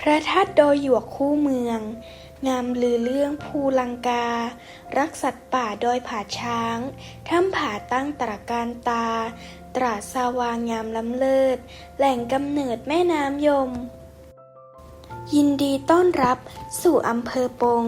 พระธาตุดอยหยวกคู่เมือง งามลือเรื่องภูลังกา รักสัตว์ป่าดอยผาช้าง ถ้ำผาตั้งตระการตา ตราสาวางามล้ำเลิศ แหล่งกำเนิดแม่น้ำยม ยินดีต้อนรับสู่อำเภอปง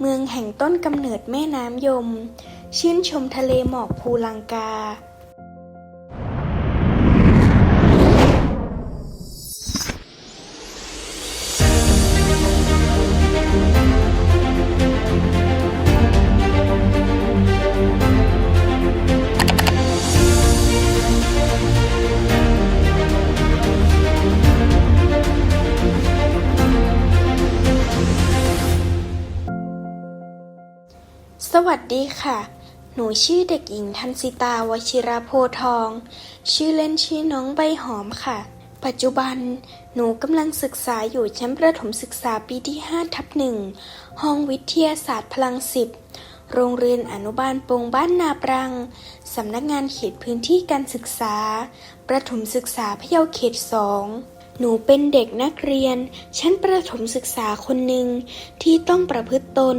เมืองแห่งต้นกำเนิดแม่น้ำยม ชื่นชมทะเลหมอกภูลังกา ดีค่ะ หนูชื่อเด็กหญิงทันสิตาวชิราโพทอง ชื่อเล่นชื่อน้องใบหอมค่ะ ปัจจุบัน หนูกำลังศึกษาอยู่ชั้นประถมศึกษาปีที่5ทับหนึ่ง ห้องวิทยาศาสตร์พลังสิบ โรงเรียนอนุบาลปงบ้านนาปรัง สำนักงานเขตพื้นที่การศึกษา ประถมศึกษาพะเยาเขตสอง หนูเป็นเด็กนักเรียน ชั้นประถมศึกษาคนหนึ่งที่ต้องประพฤติตน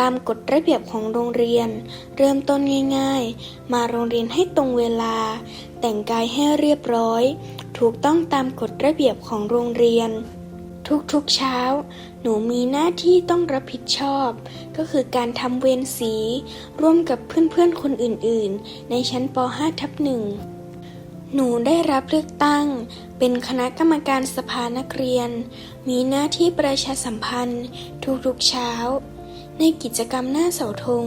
ตามกฎระเบียบของโรงเรียน เริ่มต้นง่ายๆ มาโรงเรียนให้ตรงเวลา แต่งกายให้เรียบร้อย ถูกต้องตามกฎระเบียบของโรงเรียน ทุกๆเช้า หนูมีหน้าที่ต้องรับผิดชอบ ก็คือการทำเวรสี ร่วมกับเพื่อนๆคนอื่นๆ ในชั้นป .5 ทับหนึ่ง หนูได้รับเลือกตั้ง เป็นคณะกรรมการสภานักเรียน มีหน้าที่ประชาสัมพันธ์ทุกๆเช้า ในกิจกรรมหน้าเสาธง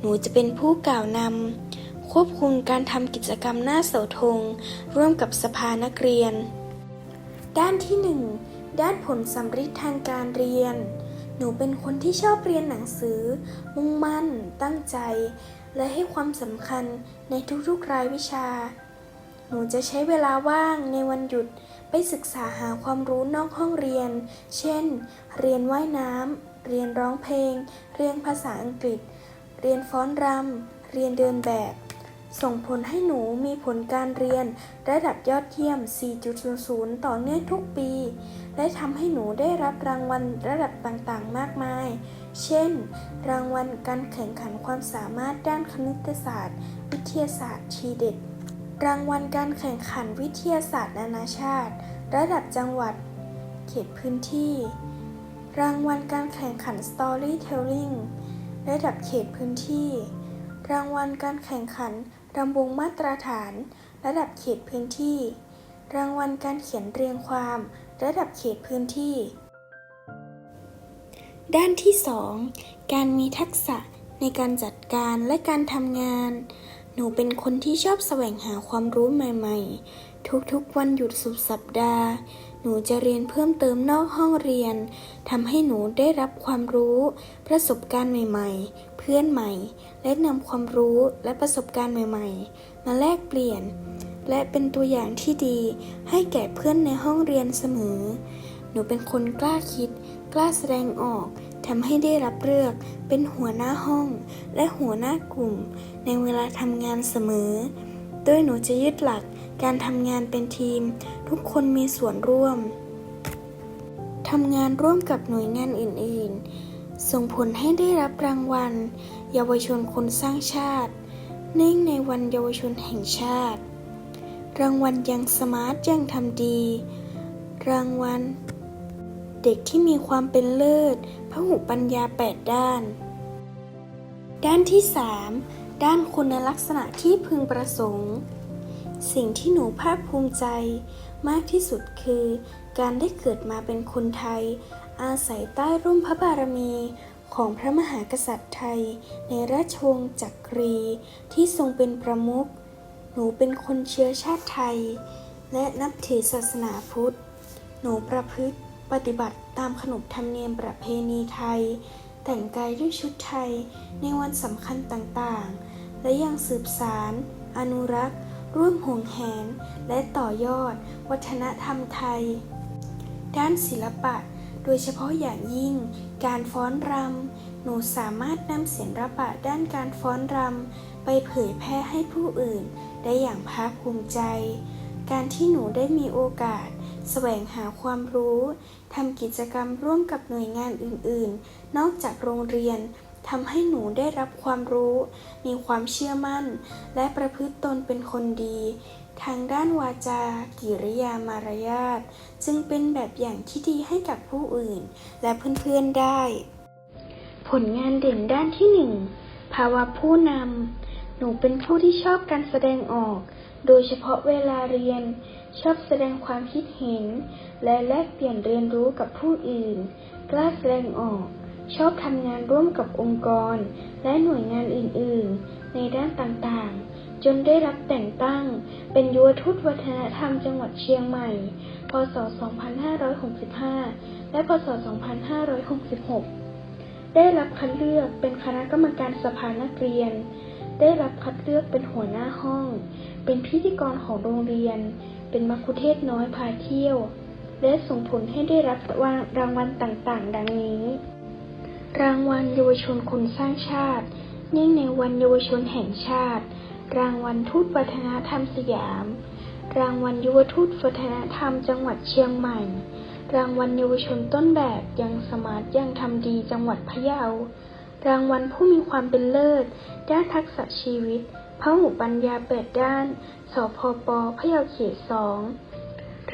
หนูจะเป็นผู้กล่าวนำควบคุมการทำกิจกรรมหน้าเสาธง ร่วมกับสภานักเรียน ด้านที่หนึ่งด้านผลสำฤทธิ์ทางการเรียน หนูเป็นคนที่ชอบเรียนหนังสือ มุ่งมั่น ตั้งใจ และให้ความสำคัญในทุกๆรายวิชา หนูจะใช้เวลาว่างในวันหยุดไปศึกษาหาความรู้นอกห้องเรียน เช่น เรียนว่ายน้ำ เรียนร้องเพลง เรียนภาษาอังกฤษ เรียนฟ้อนรำ เรียนเดินแบบ ส่งผลให้หนูมีผลการเรียนระดับยอดเยี่ยม 4.00 ต่อเนื่องทุกปี และทำให้หนูได้รับรางวัลระดับต่างๆ มากมาย เช่น รางวัลการแข่งขันความสามารถด้านคณิตศาสตร์ วิทยาศาสตร์ทีเด็ด รางวัลการแข่งขันวิทยาศาสตร์นานาชาติ ระดับจังหวัด เขตพื้นที่ รางวัลการแข่งขัน Storytelling ระดับเขตพื้นที่ รางวัลการแข่งขันรำวงมาตรฐาน ระดับเขตพื้นที่ รางวัลการเขียนเรียงความ ระดับเขตพื้นที่ ด้านที่ 2 การมีทักษะในการจัดการและการทำงาน หนูเป็นคนที่ชอบแสวงหาความรู้ใหม่ๆ ทุกๆวันหยุดสุดสัปดาห์ หนูจะเรียนเพิ่มเติมนอกห้องเรียนทำให้หนูได้รับความรู้ ประสบการณ์ใหม่ๆ เพื่อนใหม่ และนำความรู้และประสบการณ์ใหม่ๆ มาแลกเปลี่ยน และเป็นตัวอย่างที่ดีให้แก่เพื่อนในห้องเรียนเสมอ หนูเป็นคนกล้าคิด กล้าแสดงออก ทำให้ได้รับเลือกเป็นหัวหน้าห้องและหัวหน้ากลุ่ม ในเวลาทำงานเสมอ โดยหนูจะยึดหลักการทำงานเป็นทีม ทุกคนมีส่วนร่วมทำงานร่วมกับหน่วยงานอื่น ๆ ส่งผลให้ได้รับรางวัล เยาวชนคนสร้างชาติ เนื่องในวันเยาวชนแห่งชาติ รางวัลยังสมาร์ทยังทำดี รางวัล เด็กที่มีความเป็นเลิศ หุปัญญา 8 ด้าน ด้านที่ 3 ด้านคุณลักษณะที่พึงประสงค์ สิ่งที่หนูภาคภูมิใจมากที่สุดคือ การได้เกิดมาเป็นคนไทย อาศัยใต้ร่มพระบารมีของพระมหากษัตริย์ไทย ในราชวงศ์จักรี ที่ทรงเป็นประมุข หนูเป็นคนเชื้อชาติไทย และนับถือศาสนาพุทธ หนูประพฤติ ปฏิบัติตามขนบธรรมเนียมประเพณีไทย แต่งกายด้วยชุดไทยในวันสำคัญต่างๆ และยังสืบสาร อนุรักษ์ ร่วมห่วงแหน และต่อยอด วัฒนธรรมไทย ด้านศิลปะ โดยเฉพาะอย่างยิ่ง การฟ้อนรำ หนูสามารถนำศิลปะด้านการฟ้อนรำไปเผยแพร่ให้ผู้อื่น ได้อย่างภาคภูมิใจ การที่หนูได้มีโอกาส แสวงหาความรู้ทำกิจกรรมร่วมกับหน่วยงานอื่นๆ นอกจากโรงเรียนทำให้หนูได้รับความรู้ มีความเชื่อมั่น และประพฤติตนเป็นคนดี ทางด้านวาจากิริยามารยาทจึงเป็นแบบอย่างที่ดีให้กับผู้อื่น และเพื่อนๆได้ ผลงานเด่นด้านที่หนึ่งภาวะผู้นำหนูเป็นผู้ที่ชอบการแสดงออก โดยเฉพาะเวลาเรียน ชอบแสดงความคิดเห็น และแลกเปลี่ยนเรียนรู้กับผู้อื่น กล้าแสดงออก ชอบทำงานร่วมกับองค์กร และหน่วยงานอื่น ๆ ในด้านต่างๆ จนได้รับแต่งตั้ง เป็นยุวทูตวัฒนธรรมจังหวัดเชียงใหม่ พศ 2565 และพศ 2566ได้รับคัดเลือกเป็นคณะกรรมการสภานักเรียน ได้รับคัดเลือกเป็นหัวหน้าห้อง เป็นพิธีกรของโรงเรียน เป็นมัคคุเทศน้อยพาเที่ยว และส่งผลให้ได้รับรางวัลต่างๆ ดังนี้ รางวัลเยาวชนคนสร้างชาติ เนื่องในวันเยาวชนแห่งชาติ รางวัลทูตวัฒนธรรมสยาม รางวัลยุวทูตวัฒนธรรมจังหวัดเชียงใหม่ รางวัลเยาวชนต้นแบบยังสมาร์ทยังทำดีจังหวัดพะเยารางวัลผู้มีความเป็นเลิศด้านทักษะชีวิต พระหูปัญญาเปิดด้าน สพปพะเยาเขตสอง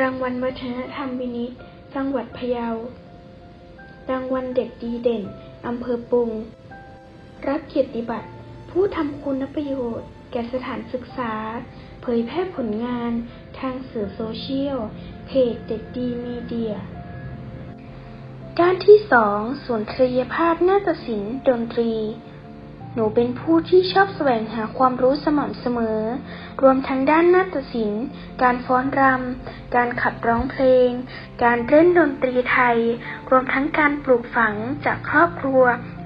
รางวัลวัฒนธรรมวินิตจังหวัดพะเยา รางวัลเด็กดีเด่น อำเภอปุง รับเกียรติบัตร ผู้ทำคุณประโยชน์ แก่สถานศึกษา เผยแพร่ผลงาน ทางสื่อโซเชียล เพจเด็กดีมีเดีย ด้านที่สองส่วนทรียภาพนาฏศิลป์ดนตรี หนูเป็นผู้ที่ชอบแสวงหาความรู้สม่ำเสมอ รวมทั้งด้านนาฏศิลป์ การฟ้อนรำ การขับร้องเพลง การเล่นดนตรีไทย รวมทั้งการปลูกฝังจากครอบครัว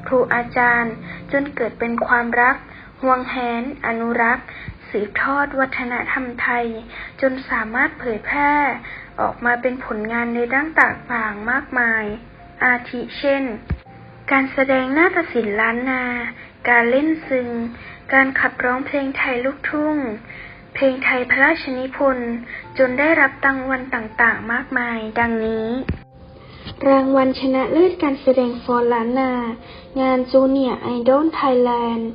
ครูอาจารย์ จนเกิดเป็นความรัก ห่วงแหน อนุรักษ์ สืบทอดวัฒนธรรมไทย จนสามารถเผยแพร่ ออกมาเป็นผลงานในด้านต่างๆมากมาย อาทิเช่น การแสดงนาฏศิลป์ล้านนา การเล่นซึง การขับร้องเพลงไทยลูกทุ่ง เพลงไทยพระราชนิพนธ์จนได้รับรางวัลต่างๆ มากมาย ดังนี้ รางวัลชนะเลิศการแสดงฟอนล้านนา งานจูเนียร์ไอดอลไทยแลนด์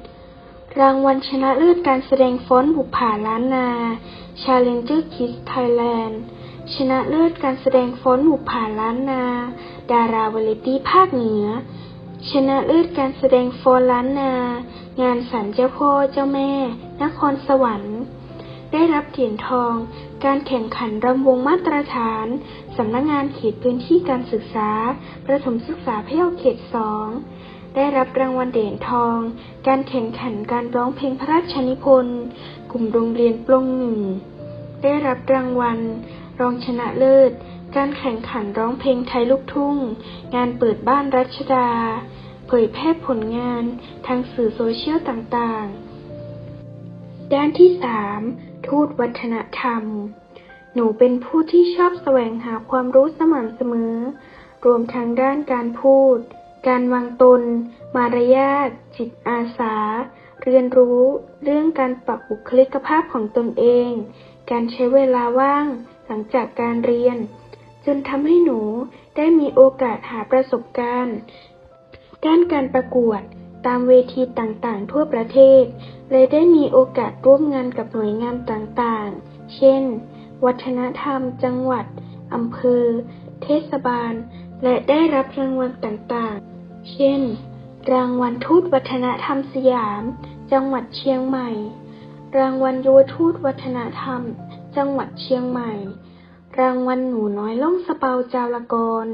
รางวัลชนะเลิศการแสดงฟ้อนบุปผาล้านนา Challenger Kids Thailand ชนะเลิศการแสดงฟ้อนบุปผาล้านนา ดาราวาไรตี้ภาคเหนือ ชนะเลิศการแสดงฟ้อนล้านนา งานสันเจ้าพ่อเจ้าแม่ นครสวรรค์ ได้รับเหรียญทอง การแข่งขันรำวงมาตรฐาน สำนักงานเขตพื้นที่การศึกษา ประถมศึกษาพะเยาเขตสอง ได้รับรางวัลเหรียญทอง การแข่งขันการร้องเพลงพระราชนิพนธ์ กลุ่มโรงเรียนปลงหนึ่ง ได้รับรางวัล รองชนะเลิศ การแข่งขันร้องเพลงไทยลูกทุ่ง งานเปิดบ้านรัชดา เผยแพร่ผลงานทางสื่อโซเชียลต่างๆ ด้านที่สามทูตวัฒนธรรม หนูเป็นผู้ที่ชอบแสวงหาความรู้สม่ำเสมอ รวมทั้งด้านการพูด การวางตน มารยาท จิตอาสา เรียนรู้เรื่องการปรับบุคลิกภาพของตนเอง การใช้เวลาว่างหลังจากการเรียน จนทำให้หนูได้มีโอกาสหาประสบการณ์ ด้านการประกวดตามเวทีต่างๆ ทั่วประเทศเลยได้มีโอกาสร่วมงานกับหน่วยงานต่างๆ เช่น วัฒนธรรม จังหวัด อำเภอ เทศบาล และได้รับรางวัลต่างๆ เช่น รางวัลทูตวัฒนธรรมสยาม จังหวัดเชียงใหม่ รางวัลยุวทูตวัฒนธรรม จังหวัดเชียงใหม่ รางวัลหนูน้อยล่องสเปาจาวกร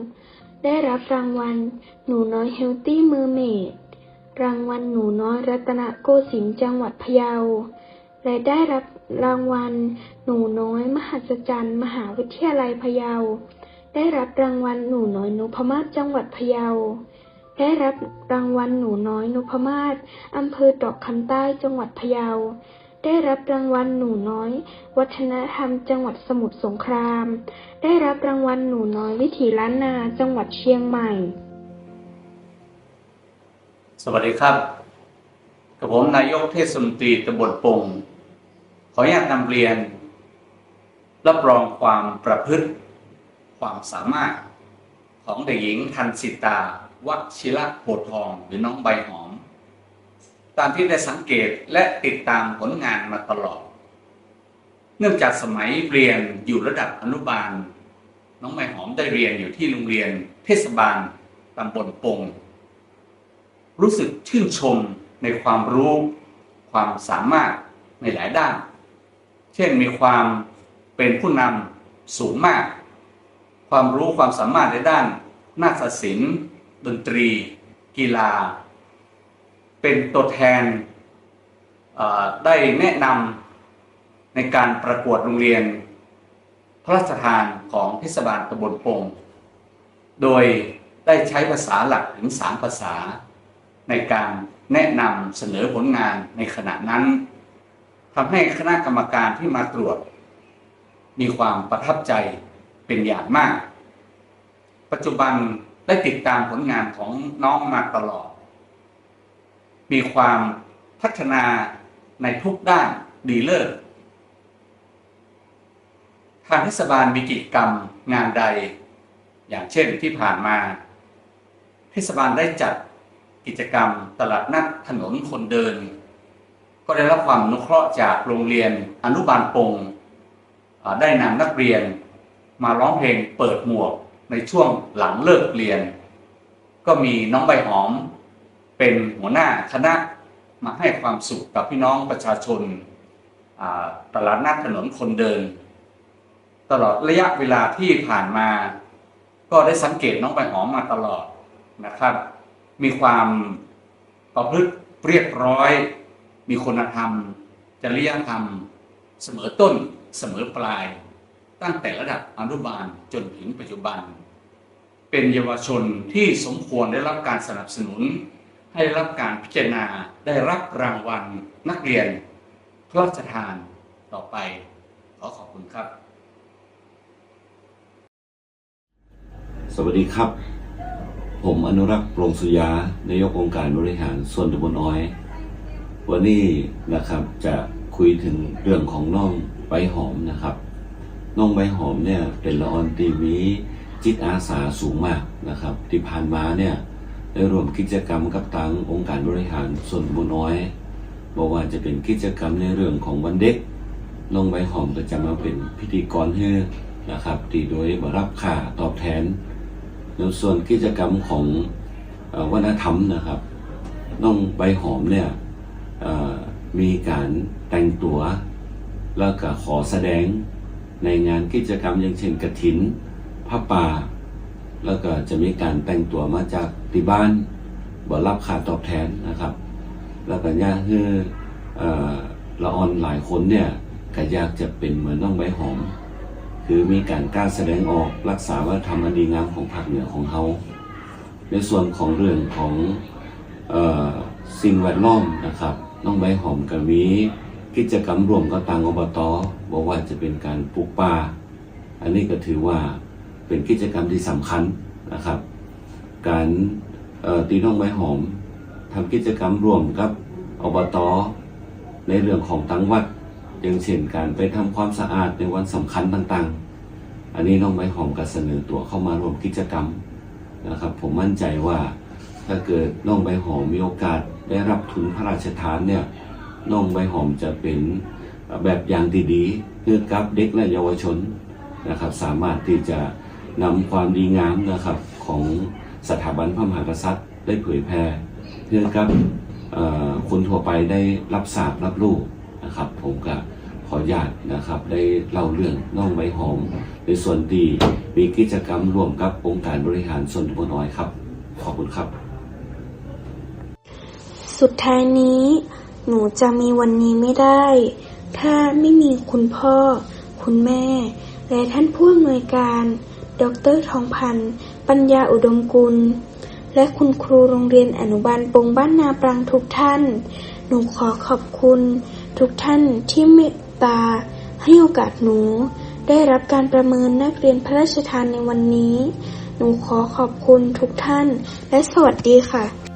ได้รับรางวัลหนูน้อยเฮลตี้มือเมด รางวัลหนูน้อยรัตนโกสินทร์จังหวัดพะเยา และได้รับรางวัลหนูน้อยมหัศจรรย์ มหาวิทยาลัยพะเยา ได้รับรางวัลหนูน้อยนุพมาศจังหวัดพะเยา ได้รับรางวัลหนูน้อยนุพมาศอำเภอดอกคำใต้จังหวัดพะเยา ได้รับรางวัลหนูน้อย วัฒนธรรม จังหวัดสมุทรสงคราม ได้รับรางวัลหนูน้อยวิถีล้านนา จังหวัดเชียงใหม่ สวัสดีครับกับผมนายกเทศมนตรีตำบลปงขออนุญาตนำเรียน รับรองความประพฤติ ความสามารถ ของเด็กหญิงทันสิตาวชิระโพธทอง หรือน้องใบหอม ตามที่ได้สังเกตและติดตามผลงานมาตลอด เนื่องจากสมัยเรียนอยู่ระดับอนุบาล น้องใบหอมได้เรียนอยู่ที่โรงเรียน เทศบาลตำบลปง รู้สึกชื่นชมในความรู้ความสามารถในหลายด้าน เช่นมีความเป็นผู้นำสูงมาก ความรู้ความสามารถในด้าน นาฏศิลป์ ดนตรี กีฬา เป็นตัวแทนได้แนะนำในการประกวดโรงเรียน พระราชทานของเทศบาลตำบลปง โดยได้ใช้ภาษาหลักถึงสามภาษา ในการแนะนำเสนอผลงานในขณะนั้นทำให้คณะกรรมการที่มาตรวจ มีความประทับใจเป็นอย่างมาก ปัจจุบันได้ติดตามผลงานของน้องมาตลอด มีความพัฒนาในทุกด้านดีเลิศทางเทศบาลมีกิจกรรมงานใด อย่างเช่นที่ผ่านมา เทศบาลได้จัดกิจกรรมตลาดนัดถนนคนเดิน ก็ได้รับความอนุเคราะห์จากโรงเรียนอนุบาลปงได้นำนักเรียนมาร้องเพลงเปิดหมวกในช่วงหลังเลิกเรียน ก็มีน้องใบหอม เป็นหัวหน้าคณะมาให้ความสุขกับพี่น้องประชาชนตลาดนัดถนนคนเดิน ตลอดระยะเวลาที่ผ่านมา ก็ได้สังเกตน้องใบหอมมาตลอดนะครับ มีความประพฤติเรียบร้อย มีคุณธรรม จริยธรรม เสมอต้นเสมอปลาย ตั้งแต่ระดับอนุบาลจนถึงปัจจุบัน เป็นเยาวชนที่สมควรได้รับการสนับสนุน ให้รับการพิจารณาได้รับรางวัลนักเรียนพระราชทานต่อไป ขอขอบคุณครับ สวัสดีครับ ผมอนุรักษ์โปรงสุยานายกองค์การบริหารส่วนตำบลอ้อย วันนี้นะครับจะคุยถึงเรื่องของน้องใบหอมนะครับ น้องใบหอมเนี่ยเป็นละออนตีมีจิตอาสาสูงมากนะครับที่ผ่านมาเนี่ย ได้ร่วมกิจกรรมกับทางองค์การบริหารส่วนบลอ้อยบอกว่าจะเป็นกิจกรรมในเรื่องของวันเด็กน้องใบหอมก็จะมาเป็นพิธีกรให้นะครับที่โดยบรับค่าตอบแทนในส่วนกิจกรรมของอวัฒนธรรมนะครับน้องใบหอมเนี่ยมีการแต่งตัว แล้วก็ขอแสดงในงานกิจกรรมอย่างเช่นกระถินผ้าป่า แล้วก็จะมีการแต่งตัวมาจากที่บ้านบ่รับค่าตอบแทนนะครับ แล้วก็เนี่ยคืออ่อละออนหลายคนเนี่ยก็อยากจะเป็นเหมือนน้องใบหอม คือมีการกล้าแสดงออกรักษาวัฒนธรรมอันดีงามของภาคเหนือของเขาในส่วนของเรื่องของอสิ่งแวดล้อมนะครับ น้องใบหอมก็มีกิจกรรมรวมกับทางอบตบอกว่าจะเป็นการปลูกป่า อันนี้ก็ถือว่า เป็นกิจกรรมที่สำคัญนะครับ การตีน้องใบหอมทำกิจกรรมร่วมกับอบตในเรื่องของทั้งวัดอย่างเช่นการไปทำความสะอาดในวันสำคัญต่างๆ อันนี้น้องใบหอมก็เสนอตัวเข้ามาร่วมกิจกรรมนะครับ ผมมั่นใจว่าถ้าเกิดน้องใบหอมมีโอกาสได้รับทุนพระราชทานเนี่ยน้องใบหอมจะเป็นแบบอย่างที่ดีเพื่อกับเด็กและเยาวชนนะครับ สามารถที่จะ นำความดีงามนะครับของสถาบันพระมหากษัตริย์ ได้เผยแพร่เพื่อกับคนทั่วไปได้รับทราบรับรู้นะครับ ผมก็ขออนุญาตนะครับได้เล่าเรื่องน้องใบหอม ในส่วนที่มีกิจกรรมร่วมกับองค์การบริหารส่วนตำบลน้อยครับ ขอบคุณครับ สุดท้ายนี้ หนูจะมีวันนี้ไม่ได้ ถ้าไม่มีคุณพ่อ คุณแม่ และท่านผู้อำนวยการ ดรทองพันธ์ ปัญญาอุดมกุล และคุณครูโรงเรียนอนุบาลปงบ้านนาปรังทุกท่าน หนูขอขอบคุณ ทุกท่านที่เมตตา ให้โอกาสหนู ได้รับการประเมินนักเรียนพระราชทานในวันนี้ หนูขอขอบคุณทุกท่าน และสวัสดีค่ะ